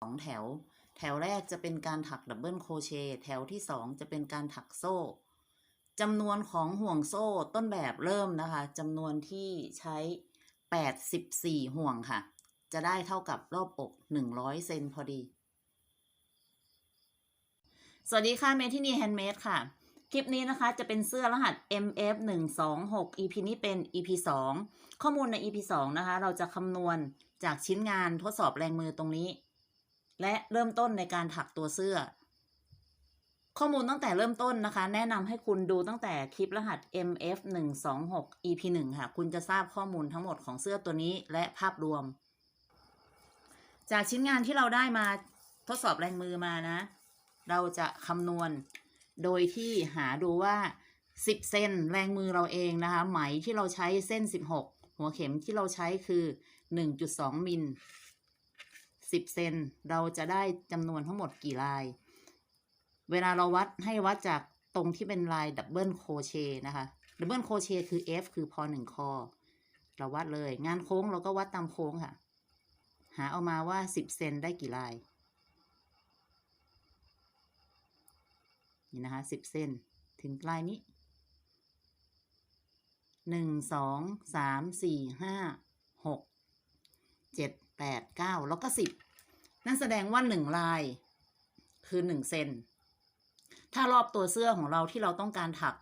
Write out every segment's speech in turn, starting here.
สองแถว แถวแรกจะเป็นการถักดับเบิลโคเชต์แถวที่สองจะเป็นการถักโซ่จำนวนของห่วงโซ่ต้นแบบเริ่มนะคะจำนวนที่ใช้ 84 ห่วงค่ะ จะได้เท่ากับรอบอก 100 เซนพอดี สวัสดีค่ะเมทินีแฮนด์เมดค่ะ คลิปนี้นะคะจะเป็นเสื้อรหัส MF 1 2 6 EP นี้เป็น EP 2 ข้อมูลใน EP 2 นะคะ เราจะคำนวณจากชิ้นงานทดสอบแรงมือตรงนี้ และเริ่มต้นในการถักตัวเสื้อ ข้อมูลตั้งแต่เริ่มต้นนะคะ แนะนำให้คุณดูตั้งแต่คลิปรหัส MF 1 2 6 EP 1ค่ะ คุณจะทราบข้อมูลทั้งหมดของเสื้อตัวนี้และภาพรวม จากชิ้นงานที่เราได้มาทดสอบแรงมือมานะ เราจะคำนวณโดยที่หาดูว่า 10 เซนแรงมือเราเองนะคะ ไหมที่เราใช้เส้น 16 หัวเข็มที่เราใช้คือ 1.2 มิล 10เซนเราจะได้จำนวนทั้งหมดกี่ลาย เวลาเราวัดให้วัดจากตรงที่เป็นลายดับเบิลโคเชนะคะดับเบิลโคเชคือ F คือพอหนึ่งคอเราวัดเลย งานโค้งเราก็วัดตามโค้งค่ะ หาเอามาว่า10เซนได้กี่ลาย นี่นะคะ10เส้นถึงลายนี้หนึ่งสองสามสี่ห้าหกเจ็ดแปดเก้าแล้วก็สิบ นั่นแสดงว่าหนึ่งลายคือหนึ่งเซน ถ้ารอบตัวเสื้อของเราที่เราต้องการถัก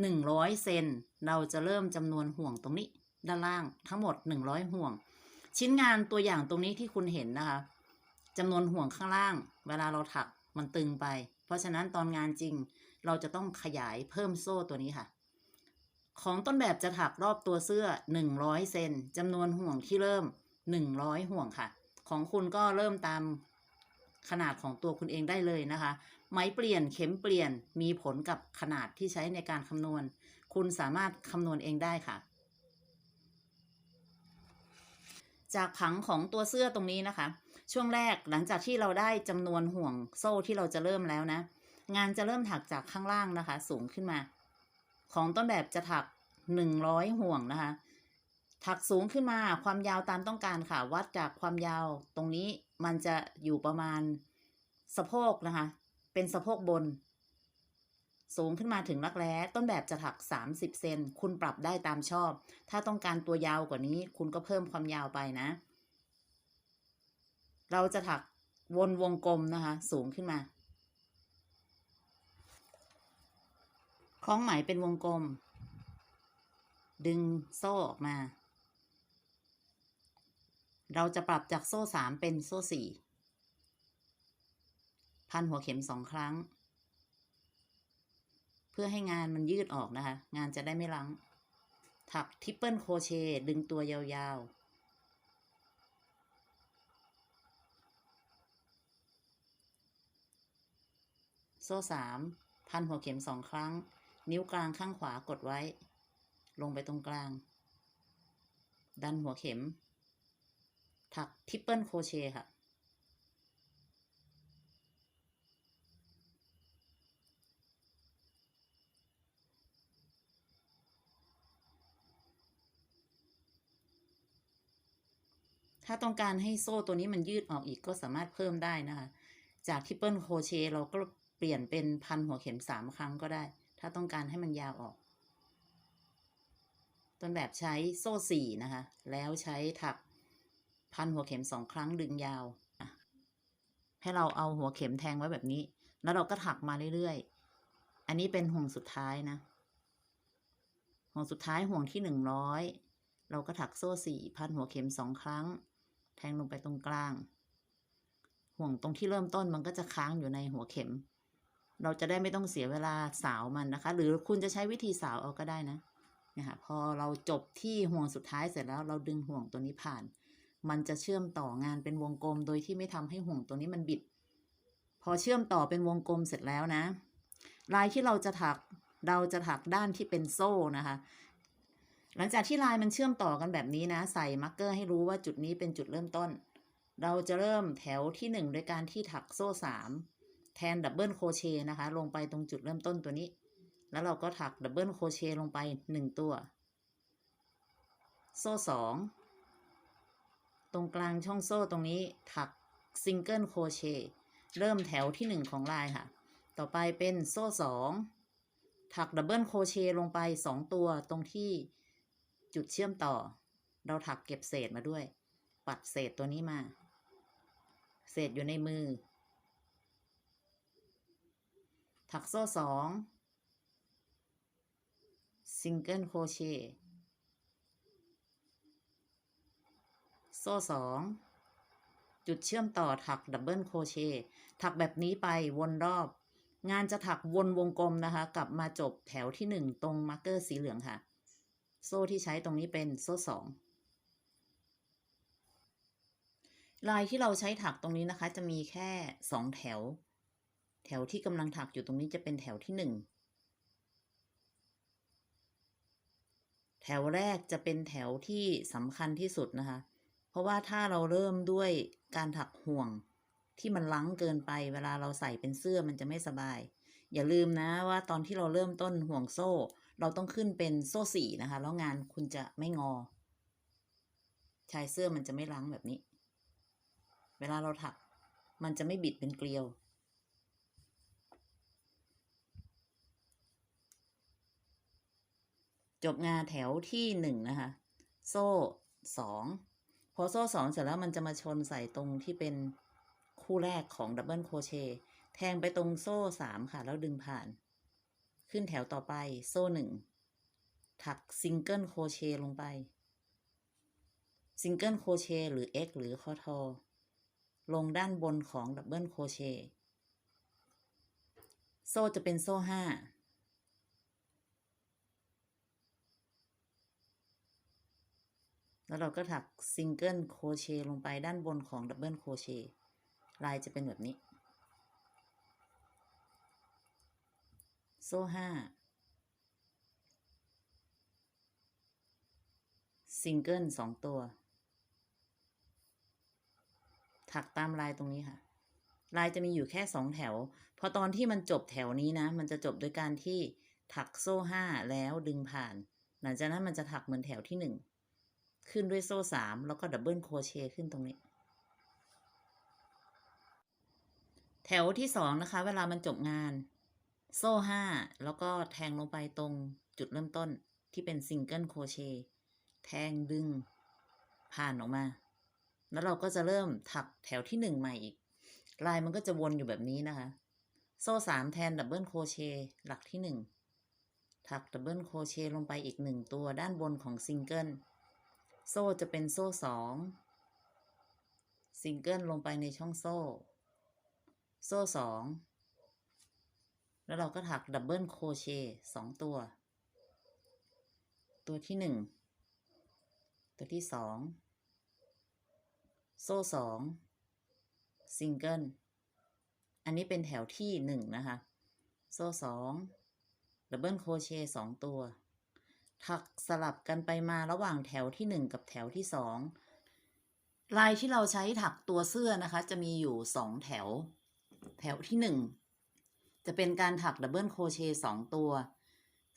หนึ่งร้อยเซน เราจะเริ่มจำนวนห่วงตรงนี้ ด้านล่างทั้งหมดหนึ่งร้อยห่วง ชิ้นงานตัวอย่างตรงนี้ที่คุณเห็นนะคะจำนวนห่วงข้างล่าง เวลาเราถักมันตึงไป เพราะฉะนั้นตอนงานจริงเราจะต้องขยายเพิ่มโซ่ตัวนี้ค่ะ ของต้นแบบจะถักรอบตัวเสื้อ 100 เซนจำนวนห่วงที่เริ่ม 100 ห่วงค่ะ ของคุณก็เริ่มตามขนาดของตัวคุณเองได้เลยนะคะ ไม้เปลี่ยนเข็มเปลี่ยนมีผลกับขนาดที่ใช้ในการคำนวณ คุณสามารถคำนวณเองได้ค่ะ จากผังของตัวเสื้อตรงนี้นะคะ ช่วงแรกหลังจากที่เราได้จำนวนห่วงโซ่ที่เราจะเริ่มแล้วนะ งานจะเริ่มถักจากข้างล่างนะคะ สูงขึ้นมา ของต้นแบบจะถักหนึ่งร้อยห่วงนะคะ ถักสูงขึ้นมาความยาวตามต้องการค่ะ วัดจากความยาวตรงนี้มันจะอยู่ประมาณสะโพกนะคะ เป็นสะโพกบน สูงขึ้นมาถึงรักแร้ต้นแบบจะถัก 30 เซนคุณปรับได้ตามชอบ ถ้าต้องการตัวยาวกว่านี้ คุณก็เพิ่มความยาวไปนะ เราจะถักวนวงกลมนะคะ สูงขึ้นมาคล้องไหมเป็นวงกลม ดึงโซ่ออกมา เราจะปรับจากโซ่สามเป็นโซ่สี่พันหัวเข็มสองครั้ง เพื่อให้งานมันยืดออกนะคะ งานจะได้ไม่ลังถักทริปเปิลโคเชดึงตัวยาวๆโซ่สามพันหัวเข็มสองครั้ง นิ้วกลางข้างขวากดไว้ ลงไปตรงกลาง ดันหัวเข็ม ถักทริปเปิลโคเชค่ะ ถ้าต้องการให้โซ่ตัวนี้มันยืดออกอีกก็สามารถเพิ่มได้นะคะ จากทริปเปิลโคเชเราก็เปลี่ยนเป็นพันหัวเข็มสามครั้งก็ได้ ถ้าต้องการให้มันยาวออก ต้นแบบใช้โซ่สี่นะคะ แล้วใช้ถัก พันหัวเข็มสองครั้งดึงยาว ให้เราเอาหัวเข็มแทงไว้แบบนี้ แล้วเราก็ถักมาเรื่อยๆ อันนี้เป็นห่วงสุดท้ายนะ ห่วงสุดท้ายห่วงที่หนึ่งร้อยเราก็ถักโซ่สี่พันหัวเข็มสองครั้ง แทงลงไปตรงกลาง ห่วงตรงที่เริ่มต้นมันก็จะค้างอยู่ในหัวเข็ม เราจะได้ไม่ต้องเสียเวลาสาวมันนะคะ หรือคุณจะใช้วิธีสาวเอาก็ได้นะเนี่ยค่ะพอเราจบที่ห่วงสุดท้ายเสร็จแล้วเราดึงห่วงตัวนี้ผ่าน มันจะเชื่อมต่องานเป็นวงกลมโดยที่ไม่ทำให้ห่วงตัวนี้มันบิด พอเชื่อมต่อเป็นวงกลมเสร็จแล้วนะ ลายที่เราจะถักเราจะถักด้านที่เป็นโซ่นะคะ หลังจากที่ลายมันเชื่อมต่อกันแบบนี้นะ ใส่มาร์กเกอร์ให้รู้ว่าจุดนี้เป็นจุดเริ่มต้น เราจะเริ่มแถวที่หนึ่งโดยการที่ถักโซ่สามแทนดับเบิลโครเชต์นะคะ ลงไปตรงจุดเริ่มต้นตัวนี้ แล้วเราก็ถักดับเบิลโครเชต์ลงไปหนึ่งตัว โซ่สอง ตรงกลางช่องโซ่ตรงนี้ถักซิงเกิลโคเชเริ่มแถวที่หนึ่งของลายค่ะ ต่อไปเป็นโซ่สองถักดับเบิลโคเชลงไปสองตัวตรงที่จุดเชื่อมต่อ เราถักเก็บเศษมาด้วย ปัดเศษตัวนี้มา เศษอยู่ในมือ ถักโซ่สองซิงเกิลโคเช โซ่สองจุดเชื่อมต่อถักดับเบิลโคเชต์ถักแบบนี้ไปวนรอบ งานจะถักวนวงกลมนะคะ กลับมาจบแถวที่หนึ่งตรงมาร์กเกอร์สีเหลืองค่ะ โซ่ที่ใช้ตรงนี้เป็นโซ่สองลายที่เราใช้ถักตรงนี้นะคะ จะมีแค่สองแถว แถวที่กำลังถักอยู่ตรงนี้จะเป็นแถวที่หนึ่งแถวแรกจะเป็นแถวที่สำคัญที่สุดนะคะ เพราะว่าถ้าเราเริ่มด้วยการถักห่วงที่มันลังเกินไป เวลาเราใส่เป็นเสื้อมันจะไม่สบาย อย่าลืมนะว่าตอนที่เราเริ่มต้นห่วงโซ่ เราต้องขึ้นเป็นโซ่สี่นะคะ แล้วงานคุณจะไม่งอ ชายเสื้อมันจะไม่ลังแบบนี้ เวลาเราถักมันจะไม่บิดเป็นเกลียวจบงานแถวที่หนึ่งนะคะ โซ่สอง อโซ่สองเสร็จแล้วมันจะมาชนใส่ตรงที่เป็นคู่แรกของดับเบิลโคเชต์แทงไปตรงโซ่สามค่ะ แล้วดึงผ่าน ขึ้นแถวต่อไปโซ่หนึ่งถักซิงเกิลโคเชต์ลงไป ซิงเกิลโคเชต์หรือ X หรือคอทอลงด้านบนของดับเบิลโคเชต์โซ่จะเป็นโซ่ห้า แล้วเราก็ถักซิงเกิลโคเชต์ลงไปด้านบนของดับเบิลโคเชต์ลายจะเป็นแบบนี้ โซ่ห้าซิงเกิลสองตัว ถักตามลายตรงนี้ค่ะ ลายจะมีอยู่แค่สองแถว พอตอนที่มันจบแถวนี้นะ มันจะจบโดยการที่ถักโซ่ห้าแล้วดึงผ่าน หลังจากนั้นมันจะถักเหมือนแถวที่หนึ่ง ขึ้นด้วยโซ่สามแล้วก็ดับเบิลโครเชต์ขึ้นตรงนี้ แถวที่สองนะคะ เวลามันจบงาน โซ่ห้าแล้วก็แทงลงไปตรงจุดเริ่มต้นที่เป็นซิงเกิลโครเชต์แทงดึงผ่านออกมา แล้วเราก็จะเริ่มถักแถวที่หนึ่งใหม่อีก ลายมันก็จะวนอยู่แบบนี้นะคะ โซ่สามแทนดับเบิลโครเชต์หลักที่หนึ่งถักดับเบิลโครเชต์ลงไปอีกหนึ่งตัวด้านบนของซิงเกิล โซ่จะเป็นโซ่สองซิงเกิลลงไปในช่องโซ่ โซ่สองแล้วเราก็ถักดับเบิลโครเชต์สองตัว ตัวที่หนึ่งตัวที่สองโซ่สองซิงเกิลอันนี้เป็นแถวที่หนึ่งนะคะ โซ่สองดับเบิลโครเชต์สองตัว ถักสลับกันไปมาระหว่างแถวที่หนึ่งกับแถวที่สองลายที่เราใช้ถักตัวเสื้อนะคะ จะมีอยู่สองแถว แถวที่หนึ่งจะเป็นการถักดับเบิลโครเชต์สองตัว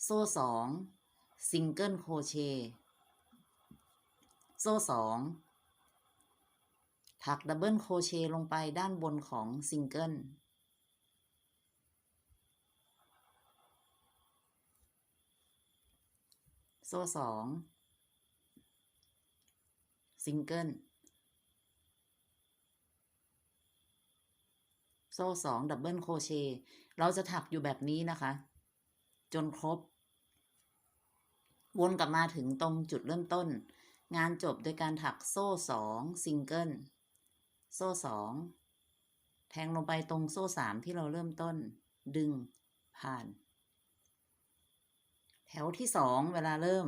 โซ่สองซิงเกิลโครเชต์โซ่สองถักดับเบิลโครเชต์ลงไปด้านบนของซิงเกิล ซ่สองซิงเกิลโซ่สองดับเบิลโคเชเราจะถักอยู่แบบนี้นะคะ จนครบ วนกลับมาถึงตรงจุดเริ่มต้น งานจบโดยการถักโซ่สองซิงเกิลโซ่สองแทงลงไปตรงโซ่สามที่เราเริ่มต้น ดึงผ่าน ถวที่สองเวลาเริ่ม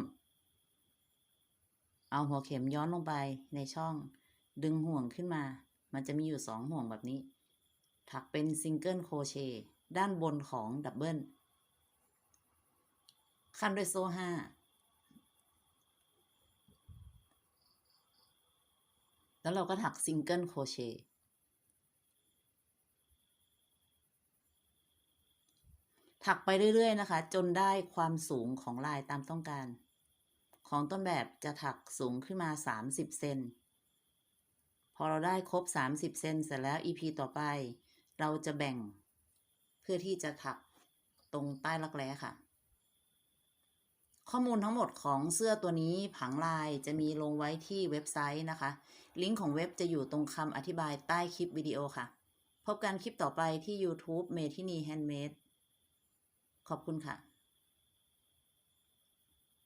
เอาหัวเข็มย้อนลงไปในช่อง ดึงห่วงขึ้นมา มันจะมีอยู่สองห่วงแบบนี้ ถักเป็นซิงเกิลโครเชต์ด้านบนของดับเบิลขั้นด้วยโซ่ห้าแล้วเราก็ถักซิงเกิลโครเชต์ ถักไปเรื่อย ๆ นะคะ จนได้ความสูงของลายตามต้องการ ของต้นแบบจะถักสูงขึ้นมา 30 เซนพอเราได้ครบ 30 เซนเสร็จแล้ว EP ต่อไป เราจะแบ่งเพื่อที่จะถักตรงใต้รักแร้ค่ะ ข้อมูลทั้งหมดของเสื้อตัวนี้ผังลายจะมีลงไว้ที่เว็บไซต์นะคะ ลิงก์ของเว็บจะอยู่ตรงคำอธิบายใต้คลิปวิดีโอค่ะ พบกันคลิปต่อไปที่ YouTube เมทินีแฮนด์เมด ขอบคุณค่ะ